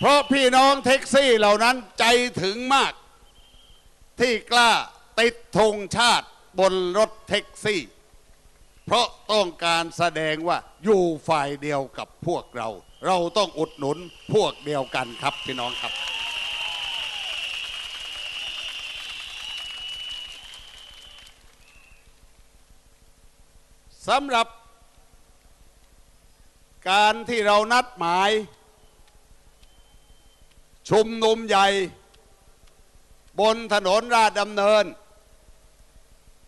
เพราะพี่น้องแท็กซี่เหล่านั้นใจถึงมาก ที่กล้าติดธงชาติบนรถแท็กซี่ เพราะต้องการแสดงว่าอยู่ฝ่ายเดียวกับพวกเรา เราต้องอุดหนุนพวกเดียวกันครับพี่น้องครับ สำหรับการที่เรานัดหมาย ชุมนุมใหญ่ บนถนนราชดำเนิน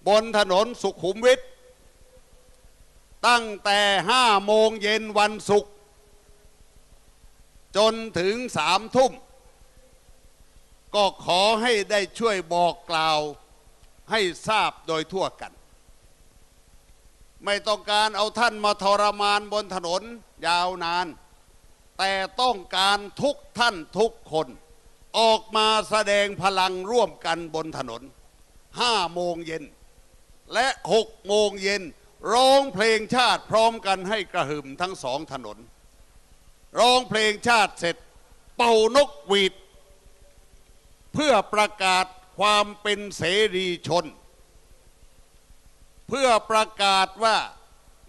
บนถนนสุขุมวิทตั้งแต่ห้าโมงเย็นวันศุกร์จนถึงสามทุ่ม ก็ขอให้ได้ช่วยบอกกล่าวให้ทราบโดยทั่วกัน ไม่ต้องการเอาท่านมาทรมานบนถนนยาวนาน แต่ต้องการทุกท่านทุกคน ออกมาแสดงพลังร่วมกันบนถนนห้าโมงเย็น และหกโมงเย็นร้องเพลงชาติพร้อมกันให้กระหึ่มทั้งสองถนน ร้องเพลงชาติเสร็จ เป่านกหวีด เพื่อประกาศความเป็นเสรีชน เพื่อประกาศว่า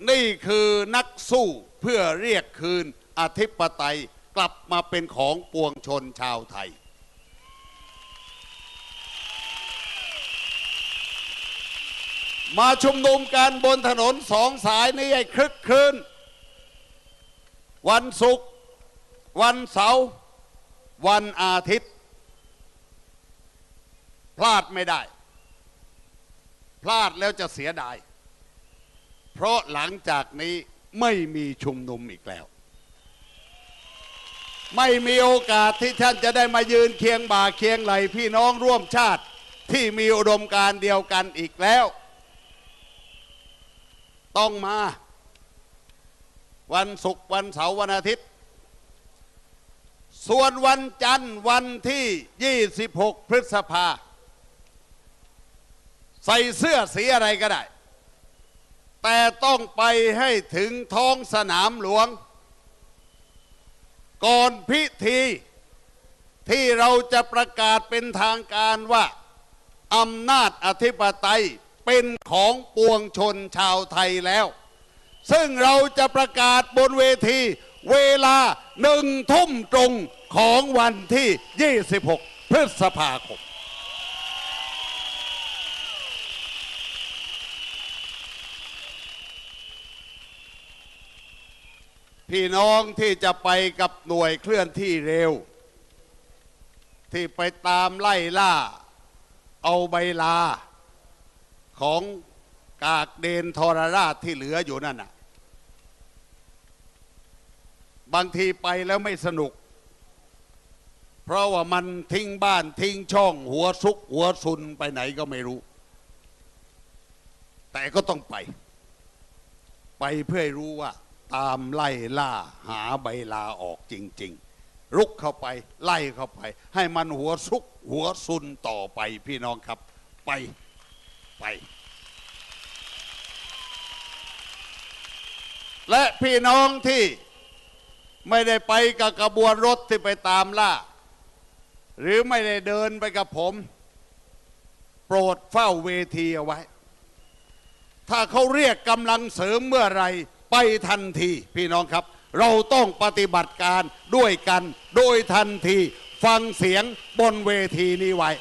นี่คือนักสู้เพื่อเรียกคืน อธิปไตยกลับมาเป็นของปวงชนชาวไทย มาชุมนุมกันบนถนนสองสายนี้ให้คลึกครื้น วันศุกร์วันเสาร์วันอาทิตย์ พลาดไม่ได้ พลาดแล้วจะเสียดาย เพราะหลังจากนี้ไม่มีชุมนุมอีกแล้ว ไม่มีโอกาสที่ท่านจะได้มายืนเคียงบ่าเคียงไหลพี่น้องร่วมชาติที่มีอุดมการเดียวกันอีกแล้ว ต้องมา วันศุกร์วันเสาร์วันอาทิตย์ ส่วนวันจันทร์วันที่ 26 พฤษภา ใส่เสื้อสีอะไรก็ได้ แต่ต้องไปให้ถึงท้องสนามหลวง ก่อนพิธีที่เราจะประกาศเป็นทางการว่าอำนาจอธิปไตยเป็นของปวงชนชาวไทยแล้ว ซึ่งเราจะประกาศบนเวทีเวลาหนึ่งทุ่มตรงของวันที่ 26 พฤษภาคม พี่น้องที่จะไปกับหน่วยเคลื่อนที่เร็ว ที่ไปตามไล่ล่า เอาใบลา ของกากเดนทรราชที่เหลืออยู่นั่นน่ะ บางทีไปแล้วไม่สนุก เพราะว่ามันทิ้งบ้านทิ้งช่องหัวซุกหัวซุนไปไหนก็ไม่รู้ แต่ก็ต้องไป ไปเพื่อรู้ว่า ตามไล่ล่าหาใบลาออกจริงๆรุกเข้าไปไล่เข้าไป ให้มันหัวซุกหัวซุนต่อไปพี่น้องครับ ไปไป และพี่น้องที่ไม่ได้ไปกับกระบวนรถที่ไปตามล่า หรือไม่ได้เดินไปกับผม โปรดเฝ้าเวทีเอาไว้ ถ้าเขาเรียกกำลังเสริมเมื่อไร ไปทันทีพี่น้องครับ เราต้องปฏิบัติการด้วยกัน โดยทันทีฟังเสียงบนเวทีนี้ไว้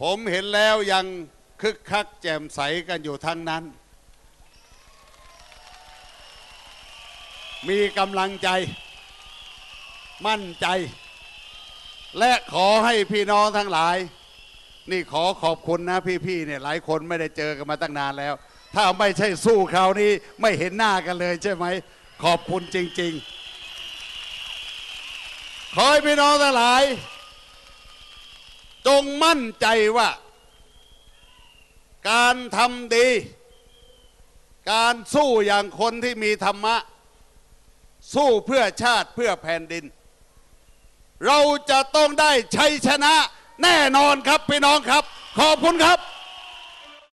ผมเห็นแล้วยังคึกคักแจ่มใสกันอยู่ทั้งนั้น มีกำลังใจ มั่นใจ และขอให้พี่น้องทั้งหลาย นี่ขอขอบคุณนะพี่ๆเนี่ยหลายคนไม่ได้เจอกันมาตั้งนานแล้ว ถ้าไม่ใช่สู้คราวนี้ไม่เห็นหน้ากันเลยใช่ไหม ขอบคุณจริง ๆ ขอให้พี่น้องทั้งหลาย จงมั่นใจว่า การทำดี การสู้อย่างคนที่มีธรรมะ สู้เพื่อชาติเพื่อแผ่นดิน เราจะต้องได้ชัยชนะ แน่นอนครับพี่น้องครับ ขอบคุณครับ